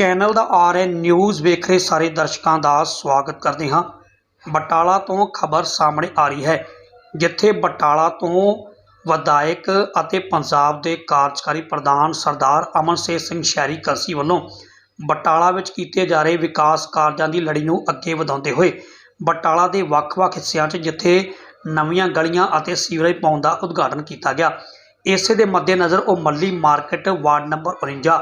Channel ਦਾ R N news ਵੇਖ ਰਹੇ ਸਾਰੇ ਦਰਸ਼ਕਾਂ ਦਾ ਸਵਾਗਤ ਕਰਦੇ ਹਾਂ। ਬਟਾਲਾ ਤੋਂ ਖਬਰ ਸਾਹਮਣੇ ਆ ਰਹੀ ਹੈ, ਜਿੱਥੇ ਬਟਾਲਾ ਤੋਂ ਵਿਧਾਇਕ ਅਤੇ ਪੰਜਾਬ ਦੇ ਕਾਰਜਕਾਰੀ ਪ੍ਰਧਾਨ ਸਰਦਾਰ ਅਮਨਸੇਰ ਸਿੰਘ ਸ਼ਹਿਰੀ ਕਲਸੀ ਵੱਲੋਂ ਬਟਾਲਾ ਵਿੱਚ ਕੀਤੇ ਜਾ ਰਹੇ ਵਿਕਾਸ ਕਾਰਜਾਂ ਦੀ ਲੜੀ ਨੂੰ ਅੱਗੇ ਵਧਾਉਂਦੇ ਹੋਏ ਬਟਾਲਾ ਦੇ ਵੱਖ-ਵੱਖ ਹਿੱਸਿਆਂ 'ਚ ਜਿੱਥੇ ਨਵੀਆਂ ਗਲੀਆਂ ਅਤੇ ਸੀਵਰੇਜ ਪਾਉਣ ਦਾ ਉਦਘਾਟਨ ਕੀਤਾ ਗਿਆ। ਇਸੇ ਦੇ ਮੱਦੇਨਜ਼ਰ ਉਹ ਮੱਲੀ ਮਾਰਕੀਟ ਵਾਰਡ ਨੰਬਰ 49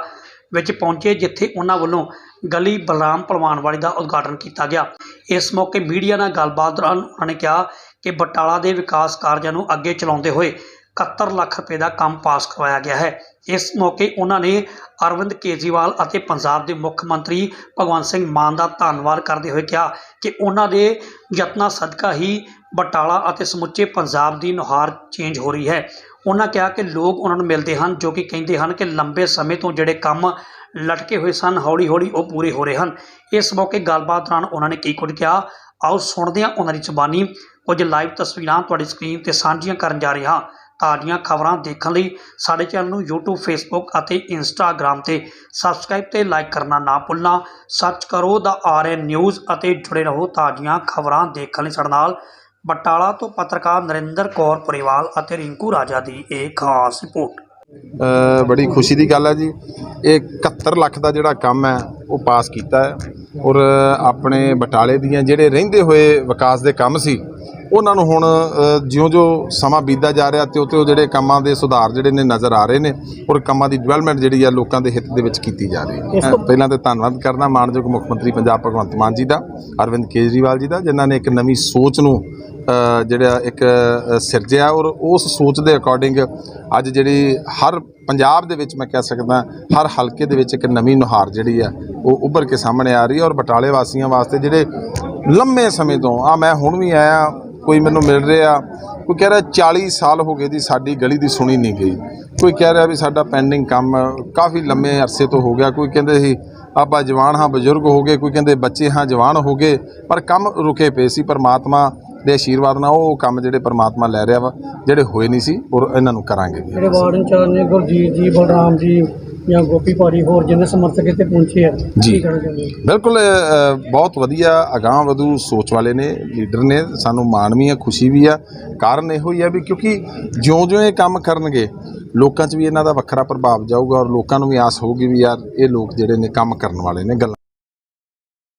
ਵਿੱਚ ਪਹੁੰਚੇ, ਜਿੱਥੇ ਉਹਨਾਂ ਵੱਲੋਂ ਗਲੀ ਬਲਰਾਮ ਭਲਵਾਨ ਵਾਲੀ ਦਾ ਉਦਘਾਟਨ ਕੀਤਾ ਗਿਆ। ਇਸ ਮੌਕੇ ਮੀਡੀਆ ਨਾਲ ਗੱਲਬਾਤ ਦੌਰਾਨ ਉਹਨਾਂ ਨੇ ਕਿਹਾ ਕਿ ਬਟਾਲਾ ਦੇ ਵਿਕਾਸ ਕਾਰਜਾਂ ਨੂੰ ਅੱਗੇ ਚਲਾਉਂਦੇ ਹੋਏ 71 ਲੱਖ ਰੁਪਏ ਦਾ ਕੰਮ ਪਾਸ ਕਰਵਾਇਆ ਗਿਆ ਹੈ। ਇਸ ਮੌਕੇ ਉਹਨਾਂ ਨੇ ਅਰਵਿੰਦ ਕੇਜਰੀਵਾਲ ਅਤੇ ਪੰਜਾਬ ਦੇ ਮੁੱਖ ਮੰਤਰੀ ਭਗਵੰਤ ਸਿੰਘ ਮਾਨ ਦਾ ਧੰਨਵਾਦ ਕਰਦੇ ਹੋਏ ਕਿਹਾ ਕਿ ਉਹਨਾਂ ਦੇ ਯਤਨਾਂ ਸਦਕਾ ਹੀ ਬਟਾਲਾ ਅਤੇ ਸਮੁੱਚੇ ਪੰਜਾਬ ਦੀ ਨੁਹਾਰ ਚੇਂਜ ਹੋ ਰਹੀ ਹੈ। ਉਹਨਾਂ ਕਿਹਾ ਕਿ ਲੋਕ ਉਹਨਾਂ ਨੂੰ ਮਿਲਦੇ ਹਨ, ਜੋ ਕਿ ਕਹਿੰਦੇ ਹਨ ਕਿ ਲੰਬੇ ਸਮੇਂ ਤੋਂ ਜਿਹੜੇ ਕੰਮ ਲਟਕੇ ਹੋਏ ਸਨ ਹੌਲੀ ਹੌਲੀ ਉਹ ਪੂਰੇ ਹੋ ਰਹੇ ਹਨ। ਇਸ ਮੌਕੇ ਗੱਲਬਾਤ ਦੌਰਾਨ ਉਹਨਾਂ ਨੇ ਕੀ ਕੁਝ ਕਿਹਾ? ਆਓ ਸੁਣਦੇ ਹਾਂ ਉਹਨਾਂ ਦੀ ਜ਼ੁਬਾਨੀ। ਕੁਝ ਲਾਈਵ ਤਸਵੀਰਾਂ ਤੁਹਾਡੀ ਸਕਰੀਨ ਤੇ ਸਾਂਝੀਆਂ ਕਰਨ ਜਾ ਰਹੇ ਹਾਂ। ਤਾਜ਼ੀਆਂ ਖਬਰਾਂ ਦੇਖਣ ਲਈ ਸਾਡੇ ਚੈਨਲ ਨੂੰ YouTube, Facebook ਅਤੇ Instagram ਤੇ ਸਬਸਕ੍ਰਾਈਬ ਤੇ ਲਾਈਕ ਕਰਨਾ ਨਾ ਭੁੱਲਣਾ। ਸਰਚ ਕਰੋ ਦਾ ਆਰਐਨ ਨਿਊਜ਼ ਅਤੇ ਜੁੜੇ ਰਹੋ ਤਾਜ਼ੀਆਂ ਖਬਰਾਂ ਦੇਖਣ ਲਈ ਸਾਡੇ ਨਾਲ। ਬਟਾਲਾ ਤੋਂ ਪੱਤਰਕਾਰ ਨਰਿੰਦਰ ਕੌਰ ਪੁਰੇਵਾਲ ਅਤੇ ਰਿੰਕੂ ਰਾਜਾ ਦੀ ਇਹ ਖਾਸ ਰਿਪੋਰਟ। ਅ, ਬੜੀ ਖੁਸ਼ੀ ਦੀ ਗੱਲ ਹੈ ਜੀ। ਇਹ 71 ਲੱਖ ਦਾ ਜਿਹੜਾ ਕੰਮ ਹੈ ਉਹ ਪਾਸ ਕੀਤਾ ਹੈ। ਔਰ ਆਪਣੇ ਬਟਾਲੇ ਦੀਆਂ ਜਿਹੜੇ ਰਹਿੰਦੇ ਹੋਏ ਵਿਕਾਸ ਦੇ ਕੰਮ ਸੀ ਉਹਨਾਂ ਨੂੰ ਹੁਣ ਜਿਉਂ-ਜਿਉਂ ਸਮਾਂ ਬੀਤਦਾ ਜਾ ਰਿਹਾ ਤੇ ਉਹ ਜਿਹੜੇ ਕੰਮਾਂ ਦੇ ਸੁਧਾਰ ਜਿਹੜੇ ਨੇ ਨਜ਼ਰ ਆ ਰਹੇ ਨੇ ਔਰ ਕੰਮਾਂ ਦੀ ਡਿਵੈਲਪਮੈਂਟ ਜਿਹੜੀ ਆ ਲੋਕਾਂ ਦੇ ਹਿੱਤ ਦੇ ਵਿੱਚ ਕੀਤੀ ਜਾ ਰਹੀ ਹੈ। ਪਹਿਲਾਂ ਤੇ ਧੰਨਵਾਦ ਕਰਦਾ ਮਾਨਯੋਗ ਮੁੱਖ ਮੰਤਰੀ ਪੰਜਾਬ ਭਗਵੰਤ ਮਾਨ ਜੀ ਦਾ ਅਰਵਿੰਦ ਕੇਜਰੀਵਾਲ ਜੀ ਦਾ ਜਿਨ੍ਹਾਂ ਨੇ ਇੱਕ ਨਵੀਂ ਸੋਚ ਨੂੰ ਜਿਹੜਾ ਇੱਕ ਸਿਰਜਿਆ ਔਰ ਉਸ ਸੋਚ ਦੇ ਅਕੋਰਡਿੰਗ ਅੱਜ ਜਿਹੜੀ ਹਰ ਪੰਜਾਬ ਦੇ ਵਿੱਚ ਮੈਂ ਕਹਿ ਸਕਦਾ ਹਰ ਹਲਕੇ ਦੇ ਵਿੱਚ ਇੱਕ ਨਵੀਂ ਨੁਹਾਰ ਜਿਹੜੀ ਆ ਉਹ ਉੱਭਰ ਕੇ ਸਾਹਮਣੇ ਆ ਰਹੀ ਹੈ ਔਰ ਬਟਾਲੇ ਵਾਸੀਆਂ ਵਾਸਤੇ ਜਿਹੜੇ ਲੰਮੇ ਸਮੇਂ ਤੋਂ ਆ ਮੈਂ ਹੁਣ ਵੀ ਆਇਆ ਕੋਈ ਮੈਨੂੰ ਮਿਲ ਰਿਹਾ, ਕੋਈ ਕਹਿ ਰਿਹਾ 40 ਸਾਲ ਹੋ ਗਏ ਦੀ ਸਾਡੀ ਗਲੀ ਦੀ ਸੁਣੀ ਨਹੀਂ ਗਈ। ਕੋਈ ਕਹਿ ਰਿਹਾ ਵੀ ਸਾਡਾ ਪੈਂਡਿੰਗ ਕੰਮ ਕਾਫੀ ਲੰਮੇ ਅਰਸੇ ਤੋਂ ਹੋ ਗਿਆ, ਕੋਈ ਕਹਿੰਦੇ ਸੀ ਆਪਾਂ ਜਵਾਨ ਹਾਂ, ਬਜ਼ੁਰਗ ਹੋ ਗਏ, ਕੋਈ ਕਹਿੰਦੇ ਬੱਚੇ ਹਾਂ, ਜਵਾਨ ਹੋ ਗਏ, ਪਰ ਕੰਮ ਰੁਕੇ ਪਏ ਸੀ, ਪਰਮਾਤਮਾ ਦੇ ਆਸ਼ੀਰਵਾਦ ਨਾਲ ਉਹ ਕੰਮ ਜਿਹੜੇ ਪਰਮਾਤਮਾ ਲੈ ਰਿਹਾ ਵਾ, ਜਿਹੜੇ ਹੋਏ ਨਹੀਂ ਸੀ, ਔਰ ਇਹਨਾਂ ਨੂੰ ਕਰਾਂਗੇ। ਜਿਹੜੇ ਵਾਰਡ ਇੰਚਾਰਜ ਨੇ, ਗੁਰਜੀਤ ਜੀ, ਬਲਰਾਮ ਜੀ ਜਾਂ ਗੋਪੀ ਭਾਰੀ ਹੋਰ ਜਿੰਨੇ ਸਮਰਥਕ ਇੱਥੇ ਪਹੁੰਚੇ ਆ ਜੀ। ਕੀ ਕਹਿਣਾ ਚਾਹੁੰਦੇ ਹੋ? ਬਿਲਕੁਲ ਅ, ਬਹੁਤ ਵਧੀਆ ਅਗਾਂਹ ਵਧੂ ਸੋਚ ਵਾਲੇ ਨੇ ਲੀਡਰ ਨੇ ਸਾਨੂੰ ਮਾਣ ਵੀ ਆ ਖੁਸ਼ੀ ਵੀ ਆ ਕਾਰਨ ਇਹੋ ਹੀ ਆ ਵੀ ਕਿਉਂਕਿ ਜਿਉਂ-ਜਿਉਂ ਇਹ ਕੰਮ ਕਰਨਗੇ ਲੋਕਾਂ 'ਚ ਵੀ ਇਹਨਾਂ ਦਾ ਵੱਖਰਾ ਪ੍ਰਭਾਵ ਜਾਊਗਾ ਔਰ ਲੋਕਾਂ ਨੂੰ ਵੀ ਆਸ ਹੋਊਗੀ ਵੀ ਯਾਰ ਇਹ ਲੋਕ ਜਿਹੜੇ ਨੇ ਕੰਮ ਕਰਨ ਵਾਲੇ ਨੇ ਗੱਲ